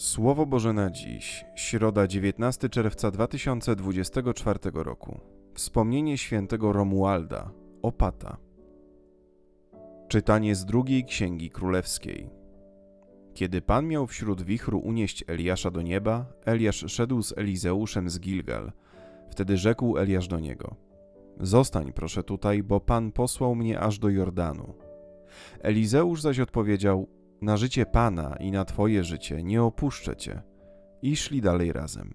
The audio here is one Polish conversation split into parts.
Słowo Boże na dziś, środa 19 czerwca 2024 roku. Wspomnienie świętego Romualda, opata. Czytanie z drugiej księgi królewskiej. Kiedy Pan miał wśród wichru unieść Eliasza do nieba, Eliasz szedł z Elizeuszem z Gilgal. Wtedy rzekł Eliasz do niego: Zostań proszę tutaj, bo Pan posłał mnie aż do Jordanu. Elizeusz zaś odpowiedział: Na życie Pana i na Twoje życie nie opuszczę Cię. I szli dalej razem.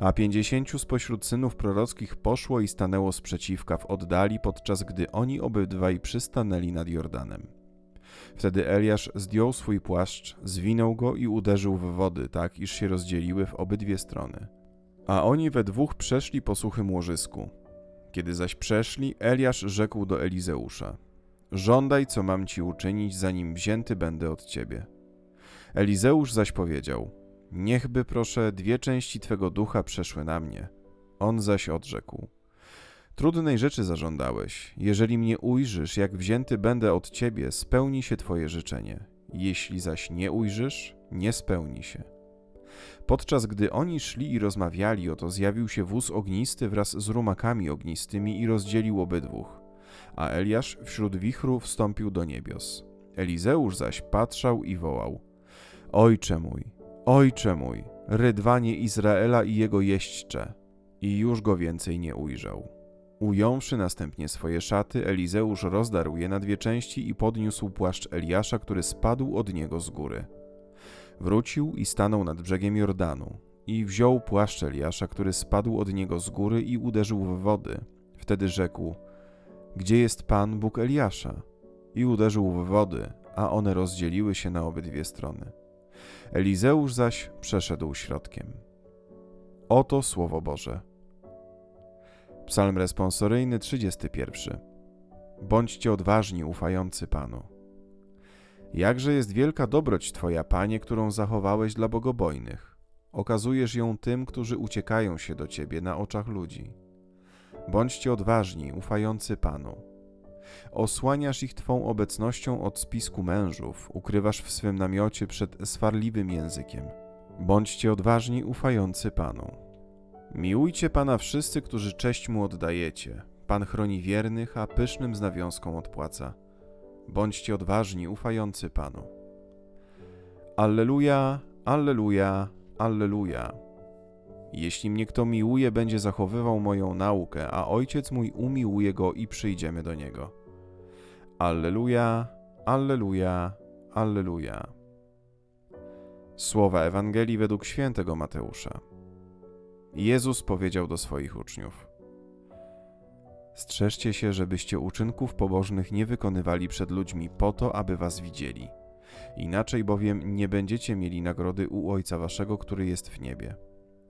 A pięćdziesięciu spośród synów prorockich poszło i stanęło sprzeciwka w oddali, podczas gdy oni obydwaj przystanęli nad Jordanem. Wtedy Eliasz zdjął swój płaszcz, zwinął go i uderzył w wody, tak iż się rozdzieliły w obydwie strony. A oni we dwóch przeszli po suchym łożysku. Kiedy zaś przeszli, Eliasz rzekł do Elizeusza: Żądaj, co mam ci uczynić, zanim wzięty będę od ciebie. Elizeusz zaś powiedział: Niechby proszę dwie części twego ducha przeszły na mnie. On zaś odrzekł: Trudnej rzeczy zażądałeś. Jeżeli mnie ujrzysz, jak wzięty będę od ciebie, spełni się twoje życzenie. Jeśli zaś nie ujrzysz, nie spełni się. Podczas gdy oni szli i rozmawiali, oto zjawił się wóz ognisty wraz z rumakami ognistymi i rozdzielił obydwóch. A Eliasz wśród wichru wstąpił do niebios. Elizeusz zaś patrzał i wołał: Ojcze mój, ojcze mój, rydwanie Izraela i jego jeźdźcze. I już go więcej nie ujrzał. Ująwszy następnie swoje szaty, Elizeusz rozdarł je na dwie części i podniósł płaszcz Eliasza, który spadł od niego z góry. Wrócił i stanął nad brzegiem Jordanu i wziął płaszcz Eliasza, który spadł od niego z góry i uderzył w wody. Wtedy rzekł: Gdzie jest Pan Bóg Eliasza? I uderzył w wody, a one rozdzieliły się na obydwie strony. Elizeusz zaś przeszedł środkiem. Oto słowo Boże. Psalm responsoryjny 31. Bądźcie odważni, ufający Panu. Jakże jest wielka dobroć Twoja, Panie, którą zachowałeś dla bogobojnych. Okazujesz ją tym, którzy uciekają się do Ciebie na oczach ludzi. Bądźcie odważni, ufający Panu. Osłaniasz ich Twą obecnością od spisku mężów, ukrywasz w swym namiocie przed swarliwym językiem. Bądźcie odważni, ufający Panu. Miłujcie Pana wszyscy, którzy cześć Mu oddajecie. Pan chroni wiernych, a pysznym z nawiązką odpłaca. Bądźcie odważni, ufający Panu. Alleluja, alleluja, alleluja. Jeśli mnie kto miłuje, będzie zachowywał moją naukę, a Ojciec mój umiłuje go i przyjdziemy do niego. Alleluja, alleluja, alleluja. Słowa Ewangelii według świętego Mateusza. Jezus powiedział do swoich uczniów: Strzeżcie się, żebyście uczynków pobożnych nie wykonywali przed ludźmi po to, aby was widzieli. Inaczej bowiem nie będziecie mieli nagrody u Ojca Waszego, który jest w niebie.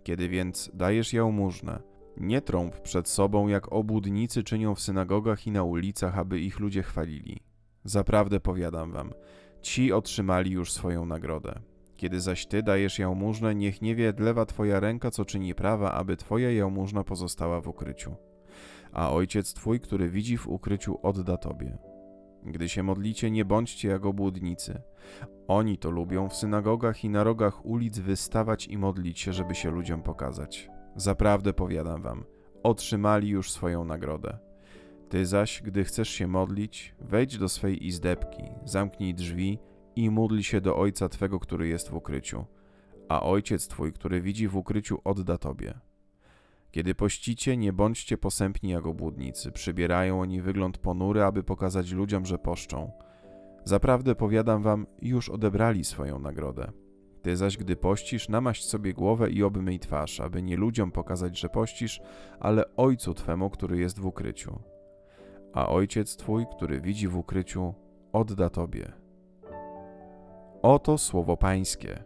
Kiedy więc dajesz jałmużnę, nie trąb przed sobą, jak obłudnicy czynią w synagogach i na ulicach, aby ich ludzie chwalili. Zaprawdę powiadam wam, ci otrzymali już swoją nagrodę. Kiedy zaś ty dajesz jałmużnę, niech nie wie lewa twoja ręka, co czyni prawa, aby twoja jałmużna pozostała w ukryciu. A ojciec twój, który widzi w ukryciu, odda tobie. Gdy się modlicie, nie bądźcie jak obłudnicy. Oni to lubią w synagogach i na rogach ulic wystawać i modlić się, żeby się ludziom pokazać. Zaprawdę powiadam wam, otrzymali już swoją nagrodę. Ty zaś, gdy chcesz się modlić, wejdź do swej izdebki, zamknij drzwi i módl się do Ojca Twego, który jest w ukryciu, a Ojciec Twój, który widzi w ukryciu, odda Tobie. Kiedy pościcie, nie bądźcie posępni jak obłudnicy, przybierają oni wygląd ponury, aby pokazać ludziom, że poszczą. Zaprawdę powiadam wam, już odebrali swoją nagrodę. Ty zaś, gdy pościsz, namaść sobie głowę i obmyj twarz, aby nie ludziom pokazać, że pościsz, ale Ojcu Twemu, który jest w ukryciu. A Ojciec Twój, który widzi w ukryciu, odda Tobie. Oto słowo Pańskie.